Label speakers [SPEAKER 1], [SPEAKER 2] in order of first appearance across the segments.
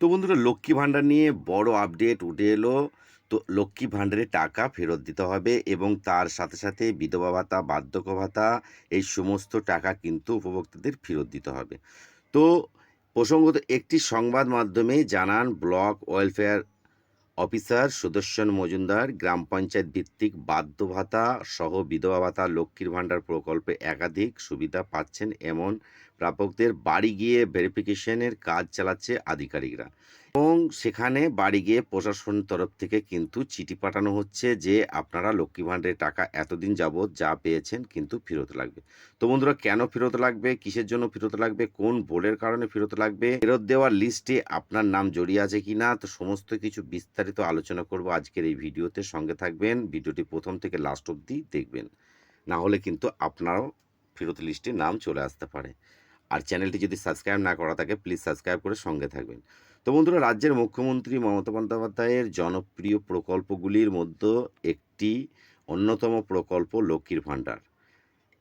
[SPEAKER 1] তো বন্ধুরা, লক্ষ্মী ভাণ্ডার নিয়ে বড় আপডেট উঠে এলো। তো লক্ষ্মী ভাণ্ডারে টাকা ফেরত দিতে হবে এবং তার সাথে সাথে বিধবা ভাতা, বার্ধক্য ভাতা, এই সমস্ত টাকা কিন্তু উপভোক্তাদের ফেরত দিতে হবে। তো প্রসঙ্গত একটি সংবাদ মাধ্যমে জানান, block welfare officer Sudarshan Majumdar, গ্রাম পঞ্চায়েত ভিত্তিক বাধ্য ভাতা সহ বিধবা ভাতা, লক্ষ্মীর ভাণ্ডার প্রকল্পে একাধিক সুবিধা পাচ্ছেন এমন প্রাপকদের বাড়ি গিয়ে ভেরিফিকেশনের কাজ চালাচ্ছে আধিকারিকরা। এবং সেখানে বাড়ি গিয়ে প্রশাসন তরফ থেকে কিন্তু চিঠি পাঠানো হচ্ছে যে আপনারা লক্ষ্মী ভাণ্ডারের টাকা এতদিন যাবৎ যা পেয়েছেন কিন্তু ফেরত লাগবে। তো বন্ধুরা, কেন ফেরত লাগবে? কিসের জন্য ফেরত লাগবে? কোন বোর্ডের কারণে ফেরত লাগবে? ফেরত দেওয়ার লিস্টে আপনার নাম জড়িয়ে আছে কি না তো সমস্ত কিছু বিস্তারিত আলোচনা করব আজকের এই ভিডিওতে। সঙ্গে থাকবেন, ভিডিওটি প্রথম থেকে লাস্ট অবধি দেখবেন। না হলে কিন্তু আপনারও ফেরত লিস্টে নাম চলে আসতে পারে। আর চ্যানেলটি যদি সাবস্ক্রাইব না করা থাকে প্লিজ সাবস্ক্রাইব করে সঙ্গে থাকবেন। তো বন্ধুরা, রাজ্যের মুখ্যমন্ত্রী মমতা বন্দ্যোপাধ্যায়ের জনপ্রিয় প্রকল্পগুলির মধ্যে একটি অন্যতম প্রকল্প লক্ষ্মীর ভাণ্ডার।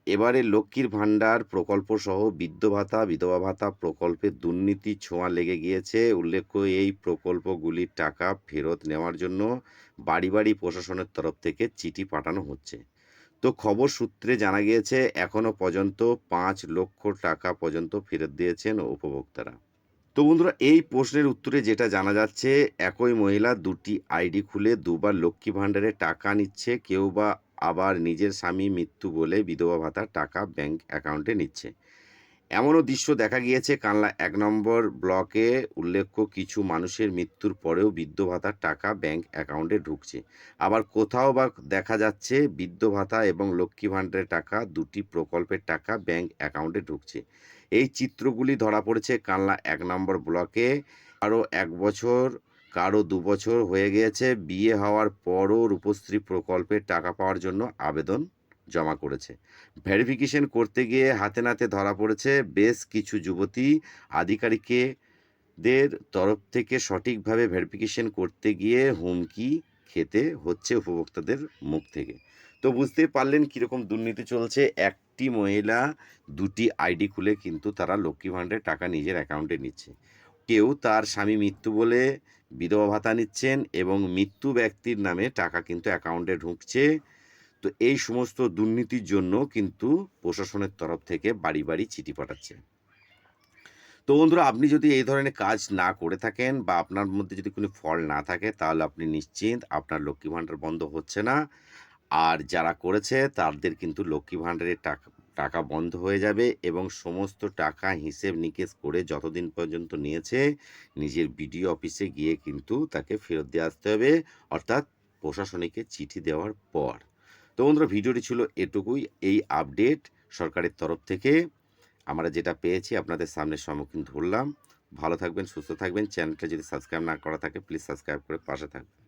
[SPEAKER 1] এবারে লক্ষ্মীর ভাণ্ডার প্রকল্প সহ বৃদ্ধ ভাতা বিধবা ভাতা প্রকল্পে দুর্নীতি ছোঁয়া লেগে গিয়েছে। উল্লেখ্য, এই প্রকল্পগুলির টাকা ফেরত নেওয়ার জন্য বাড়ি বাড়ি প্রশাসনের তরফ থেকে চিঠি পাঠানো হচ্ছে। তো খবর সূত্রে জানা গিয়েছে এখনও পর্যন্ত পাঁচ লক্ষ টাকা পর্যন্ত ফেরত দিয়েছেন উপভোক্তারা। তো বন্ধুরা, এই প্রশ্নের উত্তরে যেটা জানা যাচ্ছে, একই মহিলা দুটি আইডি খুলে দুবার লক্ষ্মী ভাণ্ডারে টাকা নিচ্ছে, কেউ বা আবার নিজের স্বামী মৃত্যু বলে বিধবা ভাতার টাকা ব্যাঙ্ক অ্যাকাউন্টে নিচ্ছে। এমনও দৃশ্য দেখা গিয়েছে, কানলা এক নম্বর ব্লকে উল্লেখ্য কিছু মানুষের মৃত্যুর পরেও বৃদ্ধ ভাতার টাকা ব্যাংক অ্যাকাউন্টে ঢুকছে। আবার কোথাও বা দেখা যাচ্ছে বৃদ্ধ ভাতা এবং লক্ষ্মী ভাণ্ডারের টাকা, দুটি প্রকল্পের টাকা ব্যাংক অ্যাকাউন্টে ঢুকছে। এই চিত্রগুলি ধরা পড়েছে কানলা এক নম্বর ব্লকে। আরও এক বছর কারও দু বছর হয়ে গিয়েছে। বিয়ে হওয়ার পরও রূপশ্রী প্রকল্পের টাকা পাওয়ার জন্য আবেদন জমা করেছে। ভেরিফিকেশন করতে গিয়ে হাতে নাতে ধরা পড়েছে বেশ কিছু যুবতী আধিকারিকদের তরফ থেকে সঠিকভাবে ভেরিফিকেশন করতে গিয়ে হুমকি খেতে হচ্ছে উপভোক্তাদের মুখ থেকে। তো বুঝতে পারলেন কীরকম দুর্নীতি চলছে। একটি মহিলা দুটি আইডি খুলে কিন্তু তারা লক্ষ্মী ভাণ্ডারের টাকা নিজের অ্যাকাউন্টে নিচ্ছে। কেউ তার স্বামী মৃত্যু বলে বিধবা ভাতা নিচ্ছেন এবং মৃত্যু ব্যক্তির নামে টাকা কিন্তু অ্যাকাউন্টে ঢুকছে। তো এই সমস্ত দুর্নীতির জন্য কিন্তু প্রশাসনের তরফ থেকে বাড়ি বাড়ি চিঠি পাঠাচ্ছে। তো বন্ধুরা, আপনি যদি এই ধরনের কাজ না করে থাকেন বা আপনার মধ্যে যদি কোনো ফল না থাকে, তাহলে আপনি নিশ্চিন্ত আপনার লক্ষ্মী ভাণ্ডার বন্ধ হচ্ছে না। আর যারা করেছে, তাদের কিন্তু লক্ষ্মী ভাণ্ডারের টাকা টাকা বন্ধ হয়ে যাবে এবং সমস্ত টাকা হিসেব নিকেশ করে যতদিন পর্যন্ত নিয়েছে, নিজের বিডিও অফিসে গিয়ে কিন্তু তাকে ফেরত দিয়ে আসতে হবে। অর্থাৎ প্রশাসনিকে চিঠি দেওয়ার পর। তো বন্ধুরা, ভিডিওটি ছিল এটুকুই। এই আপডেট সরকারের তরফ থেকে আমরা যেটা পেয়েছি আপনাদের সামনে সম্মুখীন ধরলাম। ভালো থাকবেন, সুস্থ থাকবেন। চ্যানেলটা যদি সাবস্ক্রাইব না করা থাকে প্লিজ সাবস্ক্রাইব করে পাশে থাকবেন।